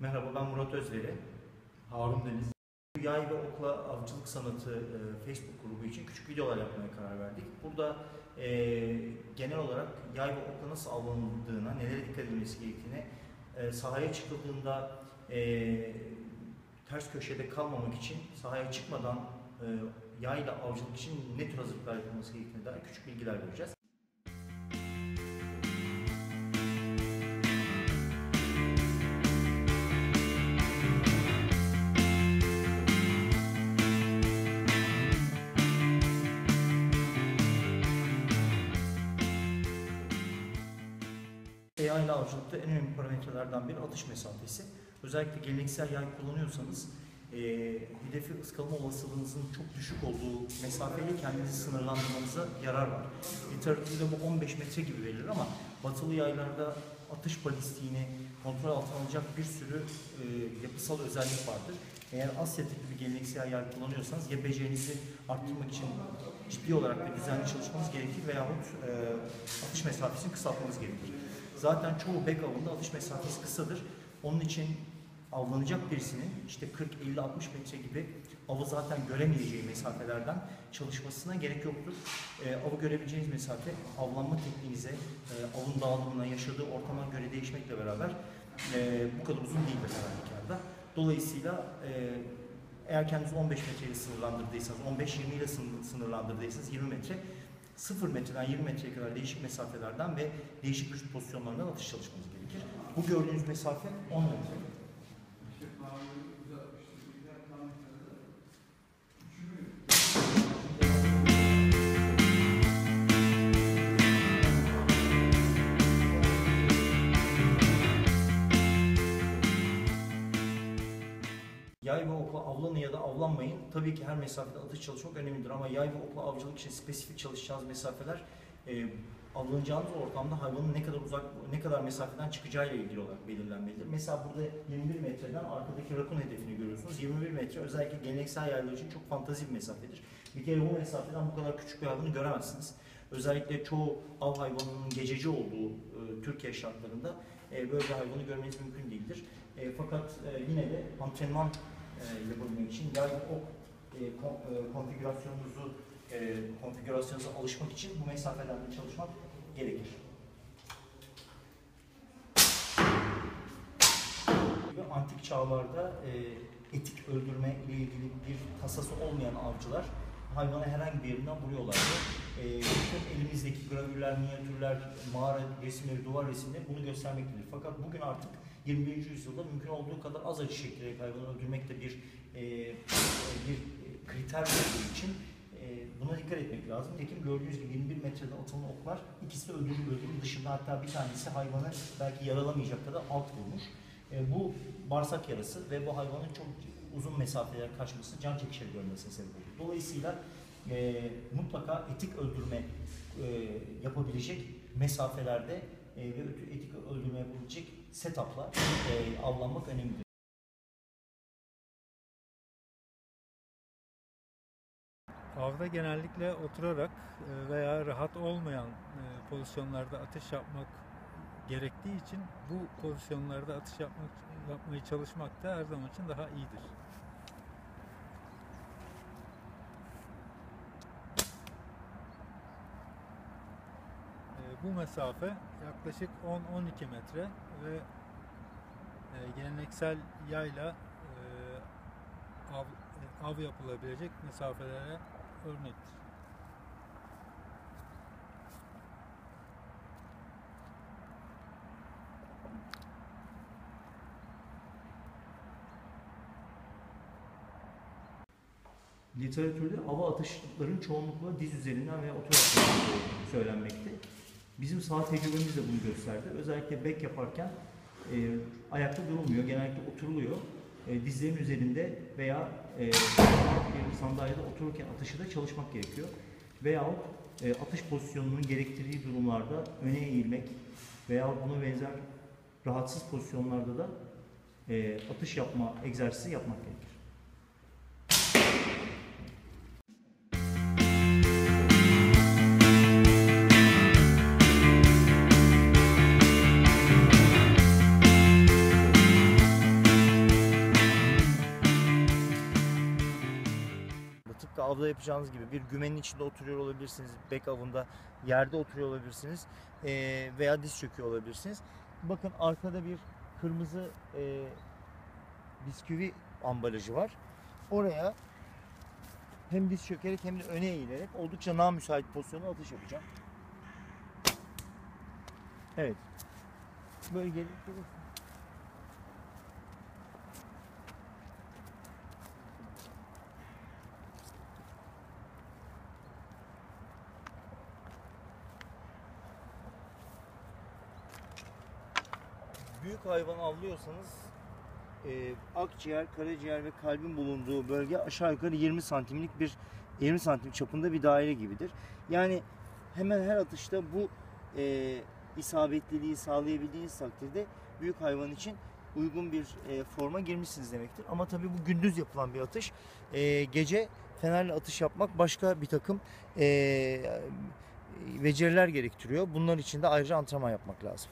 Merhaba ben Murat Özveri. Harun Deniz. Yay ve Okla Avcılık Sanatı e, Facebook grubu için küçük videolar yapmaya karar verdik. Burada e, genel olarak yay ve okla nasıl avlanıldığına, nelere dikkat edilmesi gerektiğine, e, sahaya çıkıldığında e, ters köşede kalmamak için sahaya çıkmadan e, yayla avcılık için ne tür hazırlıklar yapılması gerektiğine dair küçük bilgiler vereceğiz. Yayla avcılıkta en önemli parametrelerden biri atış mesafesi. Özellikle geleneksel yay kullanıyorsanız e, hedefi ıskalama olasılığınızın çok düşük olduğu mesafeyle kendinizi sınırlandırmanıza yarar var. Literatürde bu 15 metre gibi verilir ama batılı yaylarda atış balistiğini kontrol altına alacak bir sürü e, yapısal özellik vardır. Eğer Asya tipi bir geleneksel yay kullanıyorsanız ya becerinizi arttırmak için ciddi olarak ve düzenli çalışmanız gerekir veyahut e, atış mesafesini kısaltmanız gerekir. Zaten çoğu bek avında atış mesafesi kısadır. Onun için avlanacak birisinin işte 40, 50, 60 metre gibi avı zaten göremeyeceği mesafelerden çalışmasına gerek yoktur. E, avı görebileceğiniz mesafe avlanma tekniğinize, e, avın dağılımına, yaşadığı ortama göre değişmekle beraber e, bu kadar uzun değildir her halükarda. Dolayısıyla e, eğer kendinizi 15 metreyle sınırlandırdıysanız, 15-20 ile sınırlandırdıysanız 20 metre 0 metreden 20 metreye kadar değişik mesafelerden ve değişik güç pozisyonlarından atış çalışmanız gerekir. Bu gördüğünüz mesafe 10 metre. Yay ve okla avlanın ya da avlanmayın. Tabii ki her mesafede atış çalışmak önemlidir ama yay ve okla avcılık için spesifik çalışacağınız mesafeler e, avlanacağınız ortamda hayvanın ne kadar uzak, ne kadar mesafeden çıkacağıyla ilgili olarak belirlenmelidir. Mesela burada 21 metreden arkadaki rakun hedefini görüyorsunuz. 21 metre özellikle geleneksel yaylar için çok fantazi bir mesafedir. Bir kere bu mesafeden bu kadar küçük bir hayvanı göremezsiniz. Özellikle çoğu av hayvanının gececi olduğu e, Türkiye şartlarında e, böyle bir hayvanı görmeniz mümkün değildir. E, fakat e, yine de antrenman e, yapabilmek için yay ok e, kon, e, konfigürasyonunuzu e, konfigürasyonunuza alışmak için bu mesafelerde çalışmak gerekir. Antik çağlarda e, etik öldürme ile ilgili bir tasası olmayan avcılar hayvanı herhangi bir yerinden vuruyorlardı. E, elimizdeki gravürler, minyatürler, mağara resimleri, duvar resimleri bunu göstermektedir. Fakat bugün artık 21. yüzyılda mümkün olduğu kadar az acı çektirerek hayvanı öldürmek de bir e, bir kriter olduğu için e, buna dikkat etmek lazım. Nitekim gördüğünüz gibi 21 metreden atılan oklar ikisi de öldürücü bölgenin dışında hatta bir tanesi hayvanı belki yaralamayacak kadar alt vurmuş. E, bu bağırsak yarası ve bu hayvanın çok uzun mesafeler kaçması can çekişleri görmesine sebep olur. Dolayısıyla e, mutlaka etik öldürme e, yapabilecek mesafelerde e, ve etik öldürme yapabilecek setup'la e, avlanmak önemlidir. Avda genellikle oturarak e, veya rahat olmayan e, pozisyonlarda atış yapmak gerektiği için bu pozisyonlarda atış yapmak yapmaya çalışmak da her zaman için daha iyidir. Bu mesafe yaklaşık 10-12 metre ve geleneksel yayla av, av yapılabilecek mesafelere örnektir. Literatürde hava atışların çoğunlukla diz üzerinden veya oturarak söylenmekte. Bizim saha tecrübemiz de bunu gösterdi. Özellikle bek yaparken e, ayakta durulmuyor, genellikle oturuluyor. E, dizlerin üzerinde veya e, bir sandalyede otururken atışı da çalışmak gerekiyor. Veyahut e, atış pozisyonunun gerektirdiği durumlarda öne eğilmek veya buna benzer rahatsız pozisyonlarda da e, atış yapma egzersizi yapmak gerekir. Yapacağınız gibi bir gümenin içinde oturuyor olabilirsiniz. Bek avında yerde oturuyor olabilirsiniz. Ee, veya diz çöküyor olabilirsiniz. Bakın arkada bir kırmızı e, bisküvi ambalajı var. Oraya hem diz çökerek hem de öne eğilerek oldukça namüsait pozisyonda atış yapacağım. Evet. Böyle gelip büyük hayvan avlıyorsanız e, akciğer, karaciğer ve kalbin bulunduğu bölge aşağı yukarı 20 santimlik bir 20 santim çapında bir daire gibidir. Yani hemen her atışta bu e, isabetliliği sağlayabildiğiniz takdirde büyük hayvan için uygun bir e, forma girmişsiniz demektir. Ama tabii bu gündüz yapılan bir atış. E, gece fenerle atış yapmak başka bir takım e, beceriler gerektiriyor. Bunlar için de ayrıca antrenman yapmak lazım.